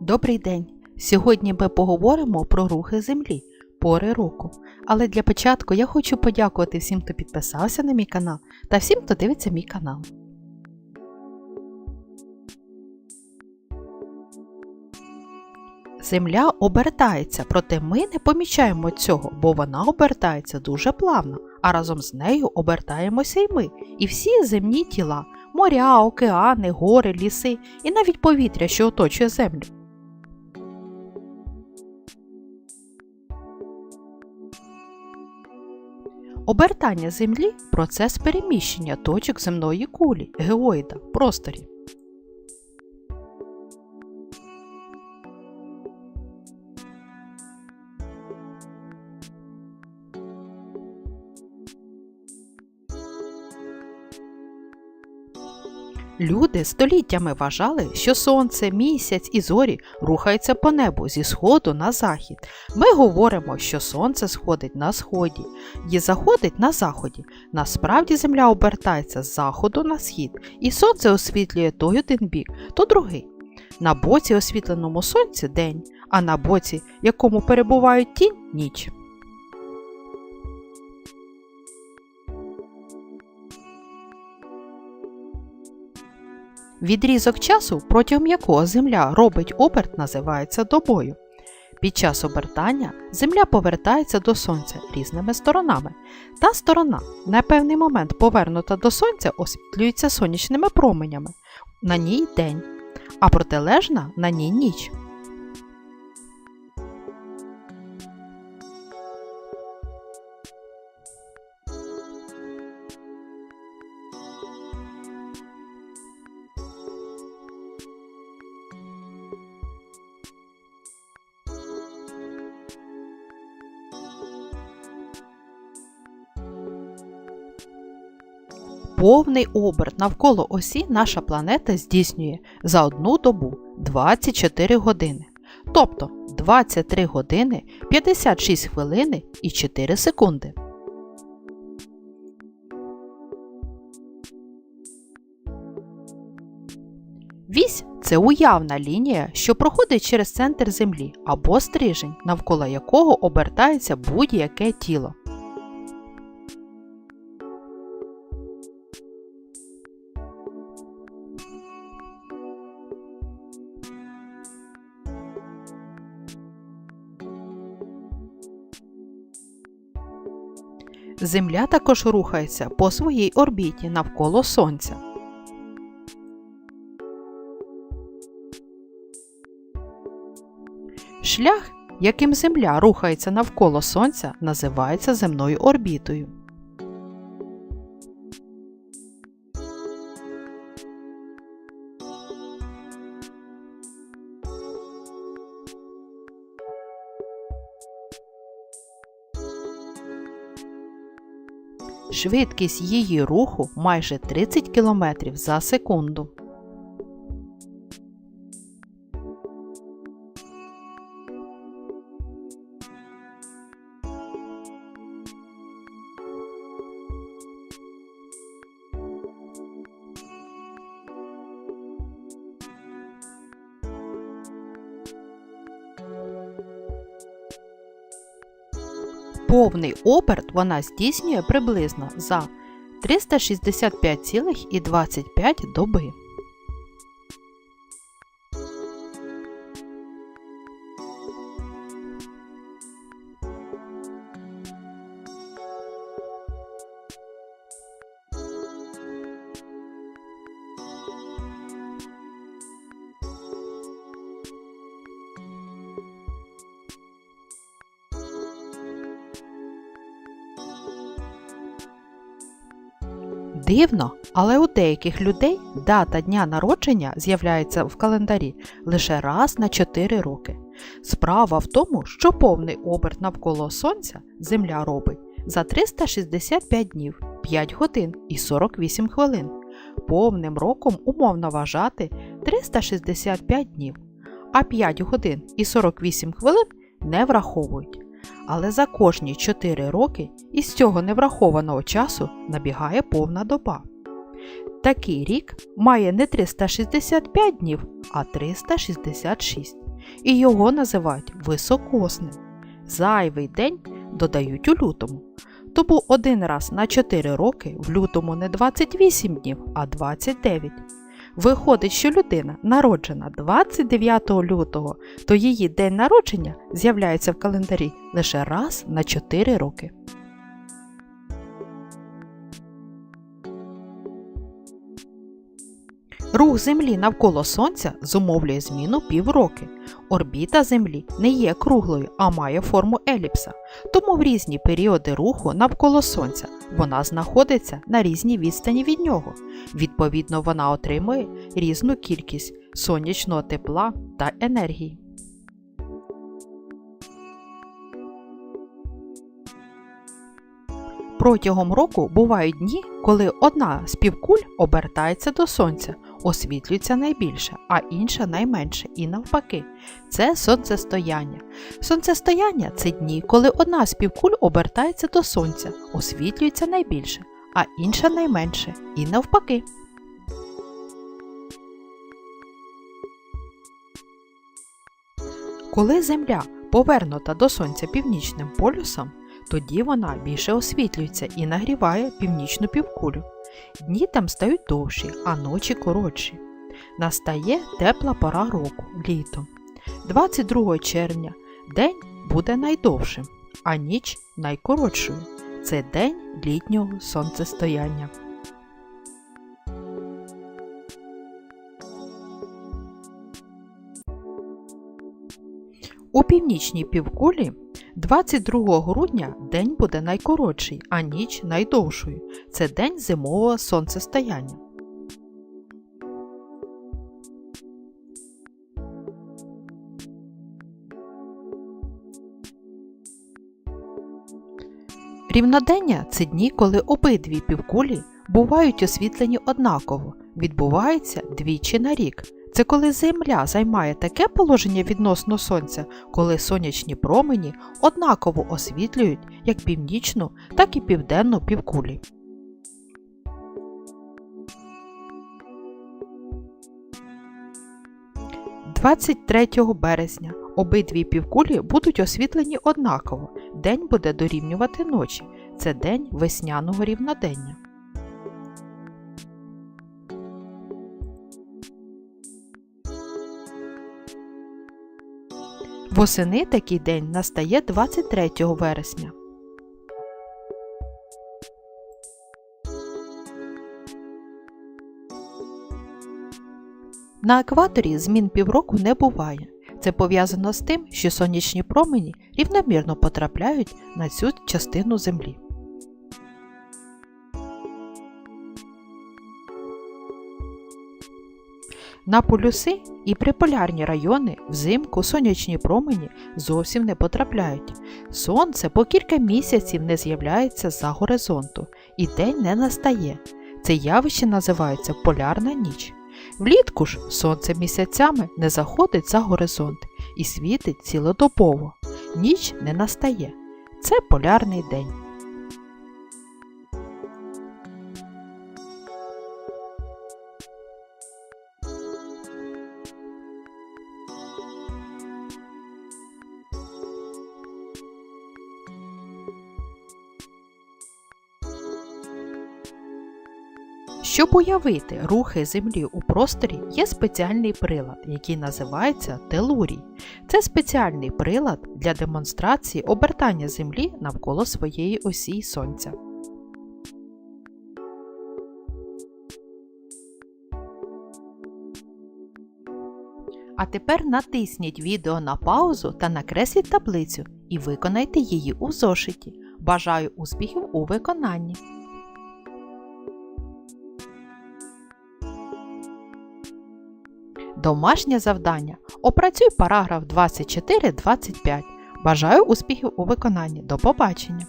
Добрий день! Сьогодні ми поговоримо про рухи землі, пори року. Але для початку я хочу подякувати всім, хто підписався на мій канал та всім, хто дивиться мій канал. Земля обертається, проте ми не помічаємо цього, бо вона обертається дуже плавно, а разом з нею обертаємося й ми, і всі земні тіла моря, океани, гори, ліси і навіть повітря, що оточує землю. Обертання Землі процес переміщення точок земної кулі, геоїда, в просторі. Люди століттями вважали, що сонце, місяць і зорі рухаються по небу зі сходу на захід. Ми говоримо, що сонце сходить на сході і заходить на заході. Насправді земля обертається з заходу на схід, і сонце освітлює той один бік, то другий. На боці освітленому сонці день, а на боці, якому перебувають тінь ніч. Відрізок часу, протягом якого Земля робить оберт, називається добою. Під час обертання Земля повертається до Сонця різними сторонами. Та сторона на певний момент повернута до Сонця освітлюється сонячними променями. На ній день, а протилежна на ній ніч. Повний оберт навколо осі наша планета здійснює за одну добу 24 години. Тобто 23 години 56 хвилини і 4 секунди. Вісь це уявна лінія, що проходить через центр Землі або стрижень, навколо якого обертається будь-яке тіло. Земля також рухається по своїй орбіті навколо Сонця. Шлях, яким Земля рухається навколо Сонця, називається земною орбітою. Швидкість її руху майже 30 км за секунду. Повний оберт вона здійснює приблизно за 365,25 доби. Дивно, але у деяких людей дата дня народження з'являється в календарі лише раз на 4 роки. Справа в тому, що повний оберт навколо Сонця Земля робить за 365 днів, 5 годин і 48 хвилин. Повним роком умовно вважати 365 днів, а 5 годин і 48 хвилин не враховують. Але за кожні 4 роки із цього неврахованого часу набігає повна доба. Такий рік має не 365 днів, а 366. і його називають високосним. Зайвий день додають у лютому. Тому один раз на 4 роки в лютому не 28 днів, а 29. Виходить, що людина, народжена 29 лютого, то її день народження з'являється в календарі лише раз на 4 роки. Рух Землі навколо Сонця зумовлює зміну півроки. Орбіта Землі не є круглою, а має форму еліпса. Тому в різні періоди руху навколо Сонця вона знаходиться на різній відстані від нього. Відповідно, вона отримує різну кількість сонячного тепла та енергії. Протягом року бувають дні, коли одна з півкуль обертається до сонця, освітлюється найбільше, а інша найменше, і навпаки. Це сонцестояння. Сонцестояння це дні, коли одна з півкуль обертається до сонця, освітлюється найбільше, а інша найменше, і навпаки. Коли Земля повернута до Сонця північним полюсом, тоді вона більше освітлюється і нагріває північну півкулю. Дні там стають довші, а ночі коротші. Настає тепла пора року літо. 22 червня день буде найдовшим, а ніч найкоротшою. Це день літнього сонцестояння. У північній півкулі 22 грудня день буде найкоротший, а ніч найдовшою. Це день зимового сонцестояння. Рівнодення це дні, коли обидві півкулі бувають освітлені однаково, відбувається двічі на рік. Це коли Земля займає таке положення відносно Сонця, коли сонячні промені однаково освітлюють як північну, так і південну півкулі. – 23 березня обидві півкулі будуть освітлені однаково. День буде дорівнювати ночі. Це день весняного рівнодення. Восени такий день настає 23 вересня. На екваторі змін півроку не буває. Це пов'язано з тим, що сонячні промені рівномірно потрапляють на цю частину Землі. На полюси і приполярні райони взимку сонячні промені зовсім не потрапляють. Сонце по кілька місяців не з'являється за горизонту і день не настає. Це явище називається полярна ніч. Влітку ж сонце місяцями не заходить за горизонт і світить цілодобово. Ніч не настає. Це полярний день. Щоб уявити рухи Землі у просторі, є спеціальний прилад, який називається телурій. Це спеціальний прилад для демонстрації обертання Землі навколо своєї осі Сонця. А тепер натисніть відео на паузу та накресліть таблицю і виконайте її у зошиті. Бажаю успіхів у виконанні! Домашнє завдання. Опрацюй параграф 24-25. Бажаю успіхів у виконанні. До побачення!